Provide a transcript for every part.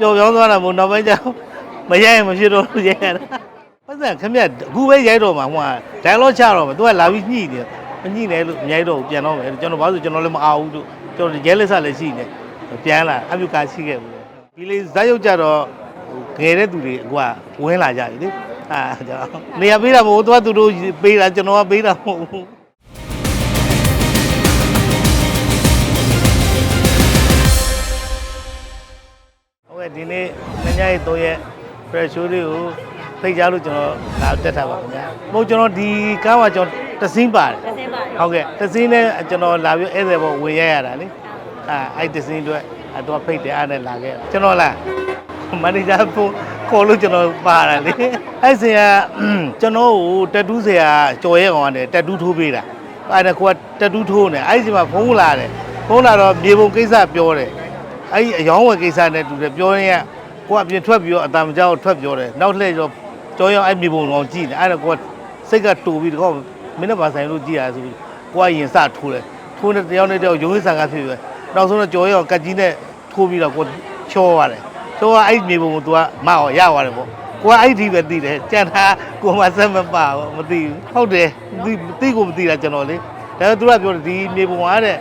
ပျော်ပြောင်းသွားတာမို့နောက်ပိုင်းကျတော့မရိုက်ရင်မဖြစ်တော့လို့ရိုက်ရတာပတ်စံခမက်အခုပဲရိုက်တော့မှာဟိုကဒိုင်လောချတော့မှာသူကလာပြီးညှိတယ်မညှိနဲ့လို့မရိုက်တော့ဘူးပြန်တော့မယ်ကျွန်တော်ဘာလို့ကျွန်တော်လည်းမအားဘူးလို့ကျွန်တော်ရဲလက်ဆက်လည်းရှိနေပြန်လာအမျိုးကာရှိခဲ့ဘူးဒီလေးဇက်ရုပ်ကြတော့ဟိုငယ်တဲ့သူတွေအခုကဝင်းလာကြပြီလေအာကျွန်တော်နေရာပေးတာမဟုတ်ဘူးသူကသူတို့ပေးတာကျွန်တော်ကပေးတာမဟုတ်ဘူး ဟုတ်ကဲ့ဒီနေ့ညညရဲ့3ရက် fresh show လေးကိုဖိတ်ကြားလို့ကျွန်တော်လာတက်ထားပါခင်ဗျာ။မဟုတ်ကျွန်တော်ဒီကားမှာကျွန်တော်တစင်းပါတယ်တစ်စင်းပါတယ်။ဟုတ်ကဲ့တစင်းနဲ့ကျွန်တော်လာပြီးဧည့်သည်ပေါ်ဝင်ရရတာလေ။အာအဲ့တစင်းအတွက်အတော့ဖိတ်တယ်အားနဲ့လာခဲ့တာ။ကျွန်တော်လာမန်နေဂျာဖုန်းခေါ်လို့ကျွန်တော်ပါတာလေ။အဲ့စင်ကကျွန်တော်ကိုတက်တူးဆရာကြော်ရဲကောင်ကနေတက်တူးထိုးပေးတာ။အဲ့ဒါကိုကတက်တူးထိုးနေအဲ့ဒီမှာဖုန်းလာတယ်။ဖုန်းလာတော့မြေပုံကိစ္စပြောတယ်။ အဲ့ဒီအယောင်းဝယ်ကိစ္စနဲ့တူတယ်ပြောရင်ကကိုကအပြင်ထွက်ပြီးတော့အတန်မကြောက်ထွက်ပြောတယ်နောက်လှည့်တော့ကြောရောအဲ့မြေပုံကောင်ကြည့်တယ်အဲ့ဒါကိုကစိတ်ကတူပြီးတော့မင်းနဲ့ပါဆိုင်လို့ကြည့်ရဆိုပြီးကိုကရင်စထိုးတယ်ထိုးတဲ့တယောက်နဲ့တယောက်ရုံးရဆန်ကဖြစ်ပဲနောက်ဆုံးတော့ကြောရောကတ်ကြီးနဲ့ထိုးပြီးတော့ကိုချောရတယ်ချောကအဲ့မြေပုံကို तू ကမအောင်ရသွားတယ်ပေါ့ကိုကအဲ့ဒီပဲသိတယ်ကြံတာကိုမှစက်မပါဘူးမသိဘူးဟုတ်တယ်သိသိကိုမသိတာကျွန်တော်လေဒါပေမဲ့ तू ကပြောတယ်ဒီမြေပုံကတဲ့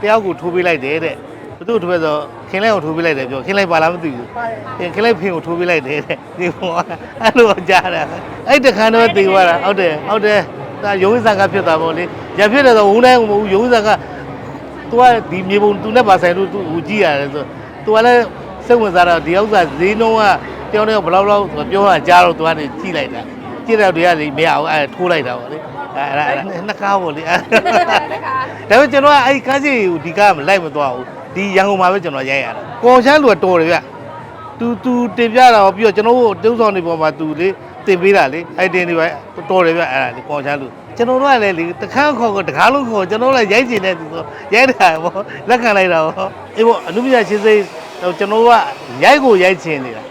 တယောက်ကိုထိုးပေးလိုက်တယ်တဲ့ဘသူ့ထိုးပဲဆို ခင်းလိုက်ကိုထိုးပေးလိုက်တယ်ပြောခင်းလိုက်ပါလားမသိဘူးခင်းလိုက်ဖင်ကိုထိုးပေးလိုက်တယ်တဲ့ဒီဘောအဲ့လိုကြားတာအဲ့တခါတော့သိသွားတာဟုတ်တယ်ဟုတ်တယ်ဒါရုံးစံကဖြစ်တာပေါ့လေရဖြစ်တယ်ဆိုဝုန်းတိုင်းမဟုတ်ဘူးရုံးစံက तू ကဒီမြေပုံ तू နဲ့ပါဆိုင်လို့ तू ဟူကြည့်ရတယ်ဆို तू ကလည်းစိတ်ဝင်စားတာဒီဥစ္စာဈေးနှုန်းကတယောက်တယောက်ဘယ်လောက်လောက်ပြောတာကြားတော့ तू ကနေကြည့်လိုက်တာကြည့်တော့တွေကလေမရဘူးအဲ့ထိုးလိုက်တာပေါ့လေအဲ့အဲ့အဲ့နှစ်ကားပေါ့လေအဲ့ ဒါပေမဲ့ကျွန်တော်ကအဲ့ကားကြီးကိုဒီကားမလိုက်မသွားဘူး ဒီရန်ကုန်မှာပဲကျွန်တော်ရိုက်ရတာကော်ချမ်းလူကတော်တယ်ဗျသူသူတင်ပြတာရောပြီးတော့ကျွန်တော်တို့တုံးဆောင်နေပေါ်မှာသူလေတင်ပေးတာလေအဲ့တင်တွေပဲတော်တယ်ဗျအဲ့ဒါလေကော်ချမ်းလူကျွန်တော်တို့ကလည်းလေတခါခေါ်ခေါ်တခါလုံးခေါ်ကျွန်တော်လည်းရိုက်ကျင်တဲ့သူဆိုရိုက်တာပေါ့လက်ခံလိုက်တာပေါ့အေးပေါ့အနုပညာရှင်းစိကျွန်တော်တို့ကရိုက်ကိုရိုက်ချင်နေတာ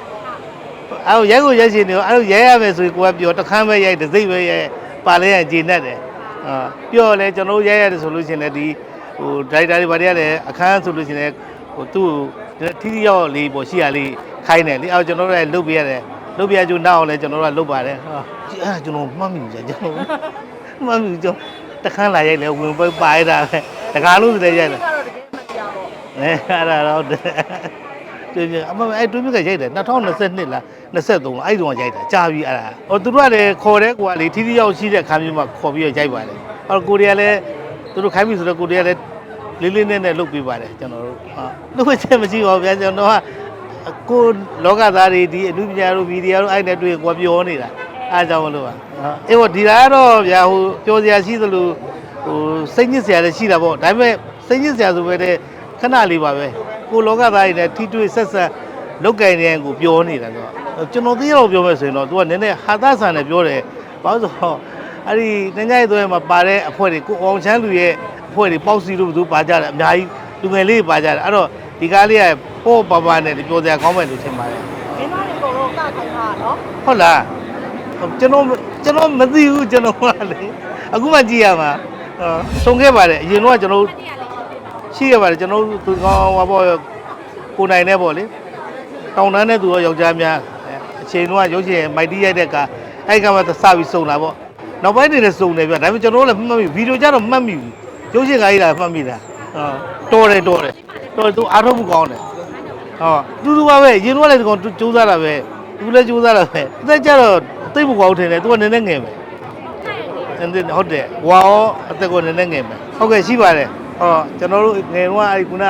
အဲ့ရိုက်ကိုရိုက်ချင်နေတော့အဲ့ရိုက်ရမယ်ဆိုရင်ကိုကပြောတခမ်းပဲရိုက်တစ်စိတ်ပဲရိုက်ပါလဲရဂျင်းနဲ့တယ်အာပြောလဲကျွန်တော်ရိုက်ရတယ်ဆိုလို့ရှိရင်လည်းဒီ ဟိုဒိုက်တာတွေဗါတွေကလည်းအခန်းဆိုလို့ရှိရင်လည်းဟိုသူ့ကိုထီးထီးရောက်လေးပေါ့ရှိရလေးခိုင်းတယ်လေအော်ကျွန်တော်တို့လည်းလုတ်ပြရတယ်လုတ်ပြကြုံနောက်အောင်လည်းကျွန်တော်တို့ကလုတ်ပါတယ်ဟာအဲ့ကျွန်တော်မှတ်မိကြကျွန်တော်မှတ်မိကျွန်တော်တခန်းလာရိုက်လဲဝင်ပိတ်ပါရတာပဲတကားလို့လည်းရိုက်တယ်ကတော့တကယ်မတရားပေါ့အဲအဲ့ဒါတော့တွေ့ပြအမအဲ့တွေ့ပြကရိုက်တယ်2022လား23လားအဲ့ဒီတော့ရိုက်တာကြာပြီအဲ့ဒါဟိုသူတို့ကလည်းခေါ်တဲ့ကွာလေထီးထီးရောက်ရှိတဲ့ခါမျိုးမှာခေါ်ပြီးတော့ရိုက်ပါတယ်အဲ့ကိုရီးယားလည်း သူတို့ခိုင်းပြီဆိုတော့ကိုရီးယားလည်းလေးလေးနက်နက်လုပ်ပေးပါတယ်ကျွန်တော်တို့ဟာလုပ်ချက်မရှိပါဘူးဗျာကျွန်တော်ကကိုလောကသားတွေဒီအမှုပညာတို့မီဒီယာတို့အဲ့နဲ့တွေ့ကွာပြောနေတာအားကြောင့်မလို့ပါအေးပေါ့ဒီလာကတော့ဗျာဟိုပြောစရာရှိသလိုဟိုစိတ်ညစ်စရာလည်းရှိတာပေါ့ဒါပေမဲ့စိတ်ညစ်စရာဆိုပဲတဲ့ခဏလေးပါပဲကိုလောကသားတွေနဲ့ထိတွေ့ဆက်ဆက်လောက်ကင်တဲ့ကိုပြောနေတာဆိုတော့ကျွန်တော်သိရတော့ပြောမယ်ဆိုရင်တော့ तू ကနည်းနည်းဟာသဆန်နဲ့ပြောတယ်ဘာလို့ဆိုတော့ အဲ့ဒီတန်းကြိုက်သွဲမှာပါတဲ့အဖွဲ့တွေကိုအောင်ချမ်းလူရဲ့အဖွဲ့တွေပေါက်စီလို့သူပါကြတယ်အများကြီးလူငယ်လေးတွေပါကြတယ်အဲ့တော့ဒီကားလေးကပို့ပါပါနဲ့ပြောစရာကောင်းမယ်လို့ထင်ပါတယ်မင်းသားတွေအကုန်လုံးကခိုင်းတာနော်ဟုတ်လားကျွန်တော်ကျွန်တော်မသိဘူးကျွန်တော်ကလေအခုမှကြည့်ရမှာဆုံးခဲ့ပါတယ်အရင်တော့ကျွန်တော်ရှိရပါတယ်ကျွန်တော်သူကောင်းဟောပေါ့ကိုနိုင်နဲ့ပေါ့လေတောင်တန်းနဲ့သူရောယောက်ျားများအချိန်တော့ရုပ်ရှင်မိုက်တီးရိုက်တဲ့ကအဲ့ကမှစပြီးစုံလာပေါ့ နောက်ပိုင်းနေနဲ့စုံတယ်ဗျဒါပေမဲ့ကျွန်တော်လည်းမှတ်မိဗီဒီယိုကြတော့မှတ်မိဘူးရုပ်ရှင်ကားကြီးလာမှတ်မိတာတော်တယ်တော်တယ်တော်သူအားထုတ်မှုကောင်းတယ်ဟောတူတူပါပဲရင်တော့လည်းဒီကောင်စူးစမ်းတာပဲသူလည်းစူးစမ်းတာပဲအသက်ကြတော့သိပ်မကွာဘူးထင်တယ်သူကနည်းနည်းငယ်မယ်အဲ့ဒါဟုတ်တယ်ဝါရောအသက်ကနည်းနည်းငယ်မယ်ဟုတ်ကဲ့ရှိပါတယ်ဟောကျွန်တော်တို့ငယ်တော့အဲ့ခုန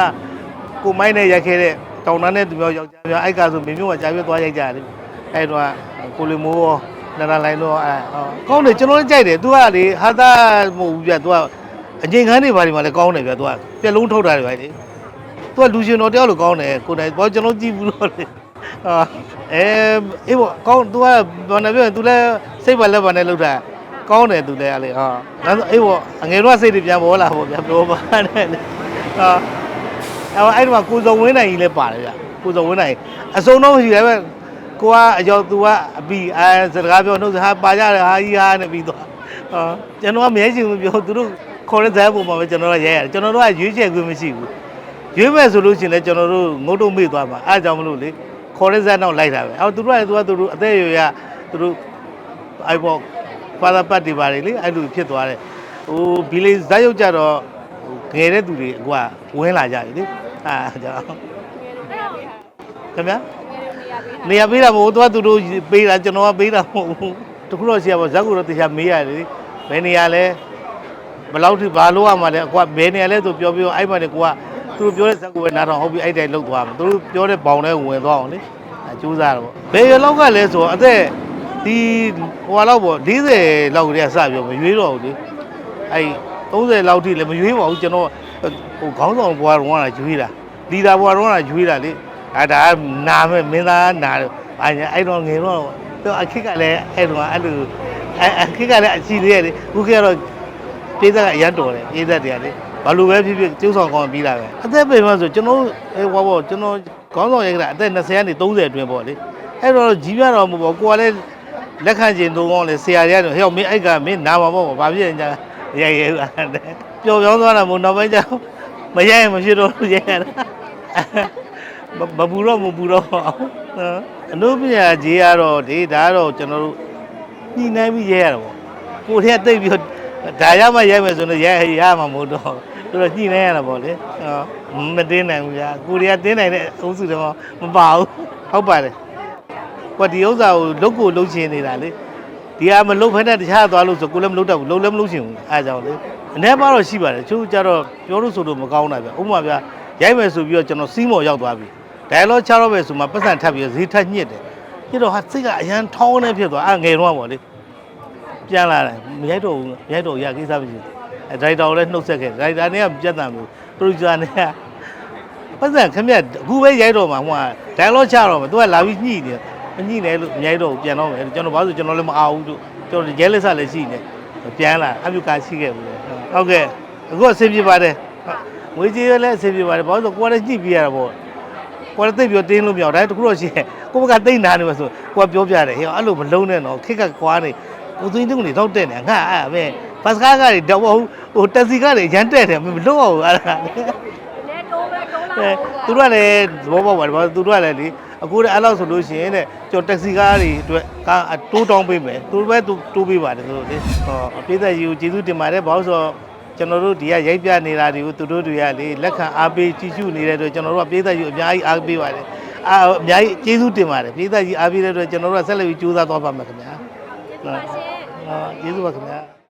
ကိုမိုင်းနဲ့ရိုက်ခဲ့တဲ့တောင်တန်းနဲ့သူမျိုးယောက်ျားများအဲ့ကဆိုမင်းမျိုးကကြာပြည့်သွားရိုက်ကြတယ်အဲ့တော့ကိုလီမိုးရော နာနာလိုင်းတော့အဲကောင်းတယ်ကျွန်တော်လည်းကြိုက်တယ်သူကလေဟာသာမဟုတ်ဘူးပြသူကအငိမ်ခန်းတွေဘာတွေမှလည်းကောင်းတယ်ပြသူကပြက်လုံးထုတ်တာတွေပဲလေသူကလူရှင်တော်တယောက်လိုကောင်းတယ်ကိုယ်တိုင်ဘာကျွန်တော်ကြည့်ဘူးတော့လေအာအဲအေးပေါ့ကောင်း तू ကဘာနဲ့ပြော तू လည်းစိတ်ပါလက်ပါနဲ့လောက်တာကောင်းတယ်သူလည်းလေဟာဒါဆိုအေးပေါ့အငယ်တော့စိတ်တွေပြန်ပေါ်လာပေါ့ဗျာပြောပါနဲ့ဟာအဲ့အဲ့ဒီမှာကိုစုံဝင်းနိုင်ကြီးလည်းပါတယ်ဗျာကိုစုံဝင်းနိုင်အစုံတော့ရှိတယ်ပဲ ကိုကအယောက် तू ကအပီအဲစကားပြောနှုတ်ဟာပါကြတယ်ဟာကြီးဟာနဲ့ပြီးတော့ဟာကျွန်တော်ကမရဲချင်ဘူးပြောသူတို့ခေါ်တဲ့ဇာတ်ပုံမှာပဲကျွန်တော်ကရဲရတယ်ကျွန်တော်တို့ကရွေးချယ်ခွင့်မရှိဘူးရွေးမဲ့ဆိုလို့ရှိရင်လည်းကျွန်တော်တို့ငုတ်တုံမေ့သွားမှာအားကြောင့်မလို့လေခေါ်တဲ့ဇက်တော့လိုက်တာပဲအော်သူတို့ကသူကသူတို့အသက်အရွယ်ကသူတို့အဲ့ပေါ့ဖာသာပတ်တွေပါတယ်လေအဲ့လိုဖြစ်သွားတယ်ဟိုဘီလေးဇက်ရုပ်ကြတော့ဟိုငယ်တဲ့သူတွေကွာဝင်လာကြပြီလေအာကြောင့်ခင်ဗျာ နေရာပေးတာမဟုတ်ဘူးသူကသူတို့ပေးတာကျွန်တော်ကပေးတာမဟုတ်ဘူးတခုတော့ရှိရပါဇက်ကူတော့တရားမေးရတယ်လေဘယ်နေရာလဲဘယ်လောက်ထိဘာလို့ရမှာလဲအကွာဘယ်နေရာလဲဆိုပြောပြောအဲ့မှာနေကိုကသူတို့ပြောတဲ့ဇက်ကူပဲနားထောင်ဟုတ်ပြီအဲ့တိုင်းလောက်သွားမှာသူတို့ပြောတဲ့ဘောင်ထဲဝင်သွားအောင်လေအဲကြိုးစားတော့ဘယ်ရလောက်ကလဲဆိုအသက်ဒီဟိုလောက်ပေါ့40လောက်ကလေးကစပြောမရွေးတော့ဘူးလေအဲ့30လောက်ထိလည်းမရွေးပါဘူးကျွန်တော်ဟိုခေါင်းဆောင်ဘွားတော့ကရွေးတာလီဒါဘွားတော့ကရွေးတာလေ အဲဒါကနာမဲ့မင်းသားနာတယ်ဘာညာအဲ့တော့ငယ်တော့တော့အခက်ကလည်းအဲ့တော့အဲ့လိုအဲ့အခက်ကလည်းအချီလေးရတယ်ခုခေတ်ကတော့ပြည်သက်ကအရန်တော်တယ်ပြည်သက်တွေကလေဘာလို့ပဲဖြစ်ဖြစ်ကျုပ်ဆောင်ကောင်းပြီးတာပဲအသက်ပေမှဆိုကျွန်တော်အဲဟောပေါ့ကျွန်တော်ခေါင်းဆောင်ရိုက်တာအသက်20ကနေ30အတွင်းပေါ့လေအဲ့တော့ကြီးပြတော့မဟုတ်ဘူးကိုကလည်းလက်ခံကျင်သုံးကောင်းလေဆရာတွေကတော့ဟဲ့မင်းအဲ့ကမင်းနာမှာပေါ့ဘာဖြစ်နေကြရိုက်ရဲပါတဲ့ပျော်ပြောင်းသွားတာမို့နောက်ပိုင်းကျမရိုက်ရင်မဖြစ်တော့ရိုက်ရတာ မမပူတော့မပူတော့အောင်နော်အနုပညာကြီးကတော့ဒီဒါကတော့ကျွန်တော်တို့ညှိနှိုင်းပြီးရဲရတာပေါ့ကိုယ်တည်းကတိတ်ပြီးတော့ဒါရမှရိုက်မယ်ဆိုတော့ရဲရမှာမဟုတ်တော့သူတို့ညှိနှိုင်းရတာပေါ့လေဟောမတင်းနိုင်ဘူးဗျာကိုယ်တည်းကတင်းနိုင်တဲ့အုပ်စုတော့မပါဘူးဟုတ်ပါတယ်ကွာဒီဥစ္စာကိုလုတ်ကိုလုတ်ချင်နေတာလေဒီဟာမလုတ်ဖက်နဲ့တခြားသွားလို့ဆိုကိုယ်လည်းမလုတ်တတ်ဘူးလုတ်လည်းမလုတ်ချင်ဘူးအဲဒါကြောင့်လေအနေပါတော့ရှိပါတယ်ချို့ကြတော့ပြောလို့ဆိုလို့မကောင်းတာဗျဥပမာဗျာရိုက်မယ်ဆိုပြီးတော့ကျွန်တော်စီးမော်ရောက်သွားပြီ dialogue ချတော့ပဲဆိုမှပတ်စံထပ်ပြီးဈေးထပ်ညှစ်တယ်ပြီးတော့ဟာစိတ်ကအရန်ထောင်းနေဖြစ်သွားအဲငယ်တော့ပေါ့လေပြန်လာတယ်မရိုက်တော့ဘူးမရိုက်တော့ရကိစ္စမရှိဘူးအဲဒရိုက်တာကိုလည်းနှုတ်ဆက်ခဲ့ဒရိုက်တာနဲ့ကပြတ်တံမျိုးပရိုဂျူဆာနဲ့ကပတ်စံခမက်အခုပဲရိုက်တော့မှာဟိုက dialogue ချတော့မှာသူကလာပြီးညှိနေမညှိနဲ့လို့မရိုက်တော့ဘူးပြန်တော့မယ်ကျွန်တော်ဘာလို့ကျွန်တော်လည်းမအားဘူးတို့ကျွန်တော်ရဲလက်ဆက်လည်းရှိနေပြန်လာအပြုကာရှိခဲ့ဘူးလေဟုတ်ကဲ့အခုအဆင်ပြေပါတယ်ငွေကြေးလည်းအဆင်ပြေပါတယ်ဘာလို့ဆိုကိုယ်လည်းညှိပြရတာပေါ့ ကိုယ်လည်းသိပ်ပြောတင်းလို့မရဘူးဒါတခုတော့ရှိရဲ့ကိုဘကတိတ်နာနေမှာဆိုကိုကပြောပြတယ်ဟဲ့အဲ့လိုမလုံးနဲ့တော့ခက်ကကွာနေကိုသွင်းတုံးနေတော့တက်နေငါအဲ့မဲဘတ်စကားကတွေတော့ဟိုဟိုတက်စီကတွေရမ်းတက်တယ်မလုံးအောင်အဲ့ဒါနည်းတိုးပဲတိုးလာအဲသူတို့ကလည်းသဘောပေါက်ပါတယ်ဘာလို့သူတို့ကလည်းလေအခုလည်းအဲ့လောက်ဆိုလို့ရှိရင်တဲ့ကျွန်တော်တက်စီကားတွေအတွက်ကားတိုးတောင်းပေးမယ်သူတို့ပဲတိုးပေးပါတယ်သူတို့လေဟောအပိသက်ကြီးကိုကျေးဇူးတင်ပါတယ်ဘာလို့ဆိုတော့ ကျွန်တော်တို့ဒီကရိုက်ပြနေတာတွေကိုသူတို့တွေကလေလက်ခံအားပေးကြည့်ရှုနေတဲ့အတွက်ကျွန်တော်တို့ကပိသက်ကြီးအများကြီးအားပေးပါတယ်အာအများကြီးကျေးဇူးတင်ပါတယ်ပိသက်ကြီးအားပေးတဲ့အတွက်ကျွန်တော်တို့ကဆက်လက်ပြီးကြိုးစားသွားပါမယ်ခင်ဗျာကျေးဇူးပါရှင်ဟောကျေးဇူးပါခင်ဗျာ